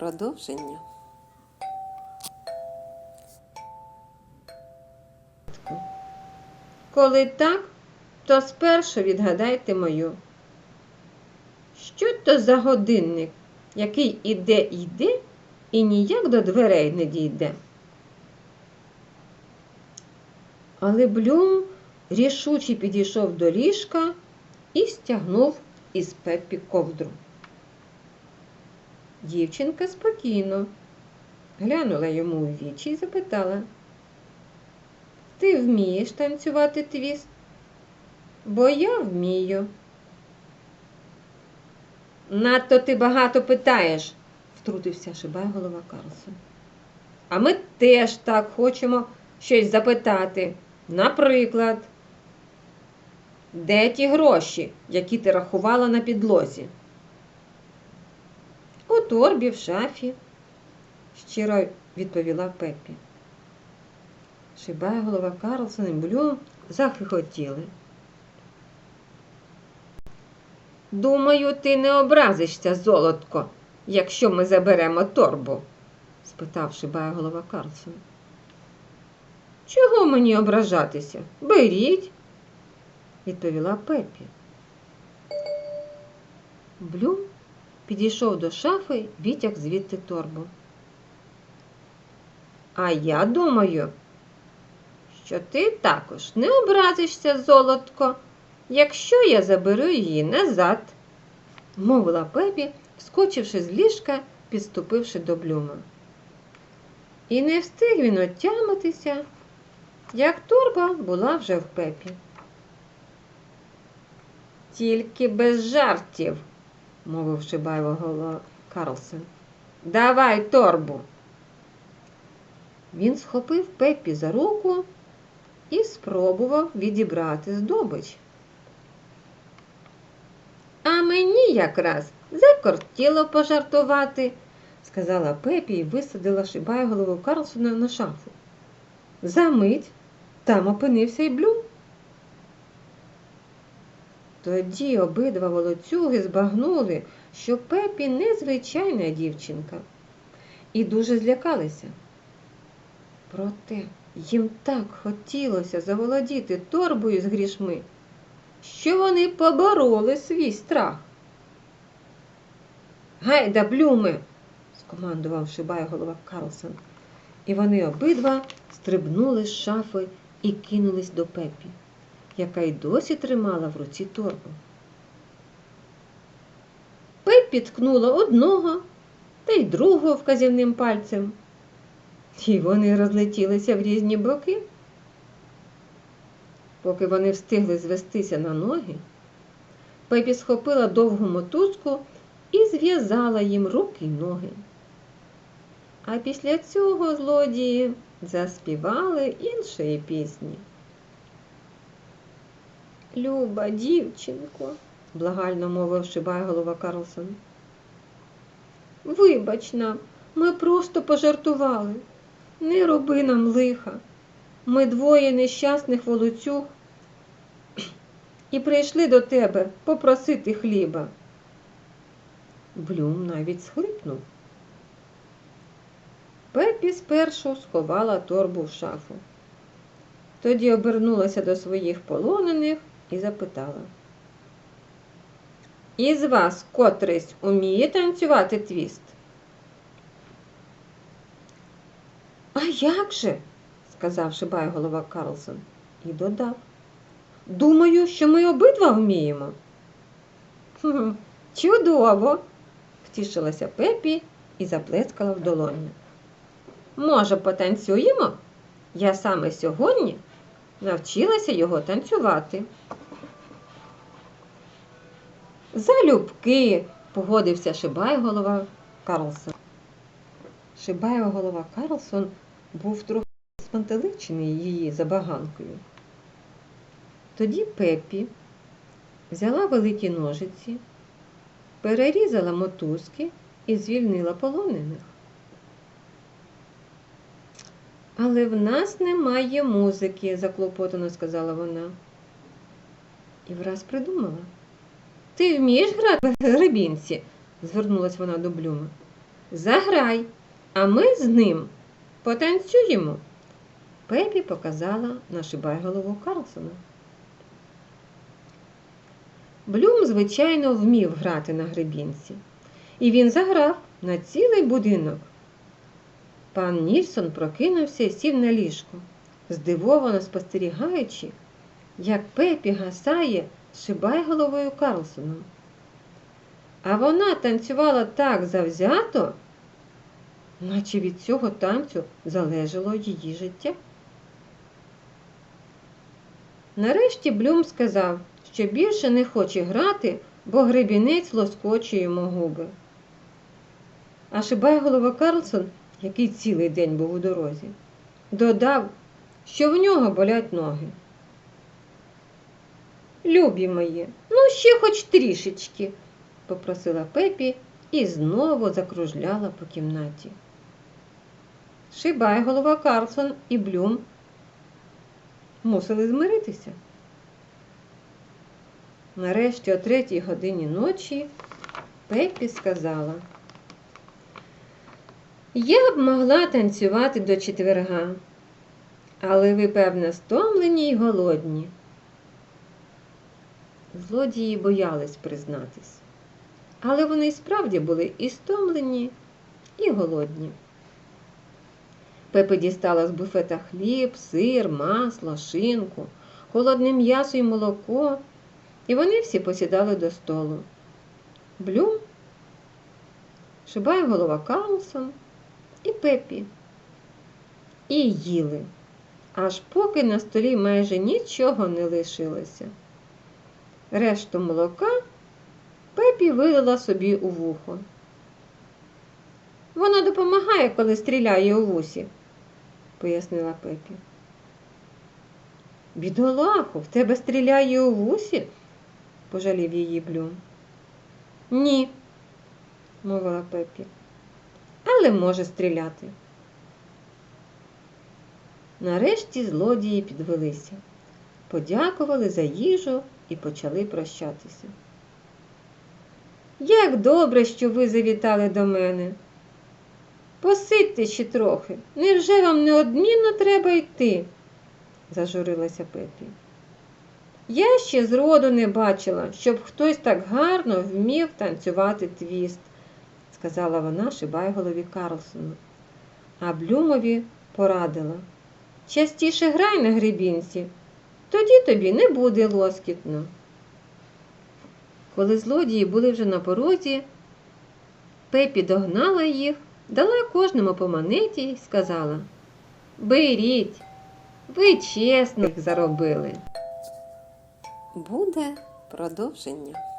Продовження. Коли так, то спершу відгадайте мою. Що то за годинник, який іде йде і ніяк до дверей не дійде? Але Блюм рішуче підійшов до ліжка і стягнув із Пеппі ковдру. Дівчинка спокійно глянула йому у вічі і запитала. Ти вмієш танцювати твіст? Бо я вмію. Надто ти багато питаєш, втрутився шибай голова Карлсон. А ми теж так хочемо щось запитати. Наприклад, де ті гроші, які ти рахувала на підлозі? У торбі в шафі, щиро відповіла Пеппі. Шибай голова Карлсон і Блюм захихотіли. Думаю, ти не образишся, золотко, якщо ми заберемо торбу? спитав шибає голова Карлсон. Чого мені ображатися? Беріть, відповіла Пеппі. Блюм підійшов до шафи, витяг звідти торбу. А я думаю, що ти також не образишся, золотко, якщо я заберу її назад, мовила Пепі, скочивши з ліжка, підступивши до блюма. І не встиг він отямитися, як торба була вже в пепі. Тільки без жартів, мовив шибайво голова Карлсон. Давай торбу. Він схопив Пеппі за руку і спробував відібрати здобич. А мені якраз закортіло пожартувати, сказала Пепі і висадила шибає голову Карлсона на шафу. Замить там опинився й блюм. Тоді обидва волоцюги збагнули, що Пепі незвичайна дівчинка, і дуже злякалися. Проте їм так хотілося заволодіти торбою з грішми, що вони побороли свій страх. Гайда, блюми, скомандував шибай голова Карлсон, і вони обидва стрибнули з шафи і кинулись до пепі, яка й досі тримала в руці торбу. Пепі ткнула одного та й другого вказівним пальцем. І вони розлетілися в різні боки. Поки вони встигли звестися на ноги, Пепі схопила довгу мотузку і зв'язала їм руки й ноги. А після цього злодії заспівали іншої пісні. Люба, дівчинко, благально мовив шибай голова Карлсон. Вибач нам, ми просто пожартували. Не роби нам лиха. Ми двоє нещасних волоцюг і прийшли до тебе попросити хліба. Блюм навіть схлипнув. Пепі спершу сховала торбу в шафу. Тоді обернулася до своїх полонених і запитала. Із вас котрийсь уміє танцювати твіст? А як же? сказав шибай голова Карлсон і додав. Думаю, що ми обидва вміємо. «Хм, Чудово, втішилася Пепі і заплескала в долоні. Може, потанцюємо? Я саме сьогодні навчилася його танцювати. Залюбки, погодився шибай голова Карлсон. Шибаєва голова Карлсон був трохи спантеличений її забаганкою. Тоді Пеппі взяла великі ножиці, перерізала мотузки і звільнила полонених. Але в нас немає музики, заклопотано сказала вона. І враз придумала. Ти вмієш грати в гребінці? звернулась вона до Блюма. Заграй, а ми з ним потанцюємо. Пепі показала на шибайголову Карлсона. Блюм, звичайно, вмів грати на гребінці, і він заграв на цілий будинок. Пан Нільсон прокинувся і сів на ліжку, здивовано спостерігаючи, як Пепі гасає з шибайголовою Карлсоном. А вона танцювала так завзято, наче від цього танцю залежало її життя. Нарешті Блюм сказав, що більше не хоче грати, бо гребінець лоскочує йому губи. А Шибайголова Карлсон, який цілий день був у дорозі, додав, що в нього болять ноги. Любі мої, ну ще хоч трішечки, попросила Пепі і знову закружляла по кімнаті. Шибайголова Карлсон і Блюм мусили змиритися. Нарешті о третій годині ночі Пеппі сказала, я б могла танцювати до четверга, але ви, певне, стомлені й голодні. Злодії боялись признатись, але вони й справді були і стомлені, і голодні. Пепе дістала з буфета хліб, сир, масло, шинку, холодне м'ясо і молоко, і вони всі посідали до столу. Блюм, шибає голова Карлсон і Пепі. І їли, аж поки на столі майже нічого не лишилося. Решту молока Пепі вилила собі у вухо. Воно допомагає, коли стріляє у вусі, пояснила Пепі. Бідолаху, в тебе стріляє у вусі? пожалів її Блюм. Ні, мовила Пепі, але може стріляти. Нарешті злодії підвелися, подякували за їжу і почали прощатися. Як добре, що ви завітали до мене. Посидьте ще трохи, невже вам неодмінно треба йти? зажурилася Пепі. Я ще зроду не бачила, щоб хтось так гарно вмів танцювати твіст, сказала вона Шибайголові Карлсону. А Блюмові порадила. Частіше грай на гребінці, тоді тобі не буде лоскітно. Коли злодії були вже на порозі, Пепі догнала їх, дала кожному по монеті і сказала Беріть, ви чесно їх заробили. Буде продовження.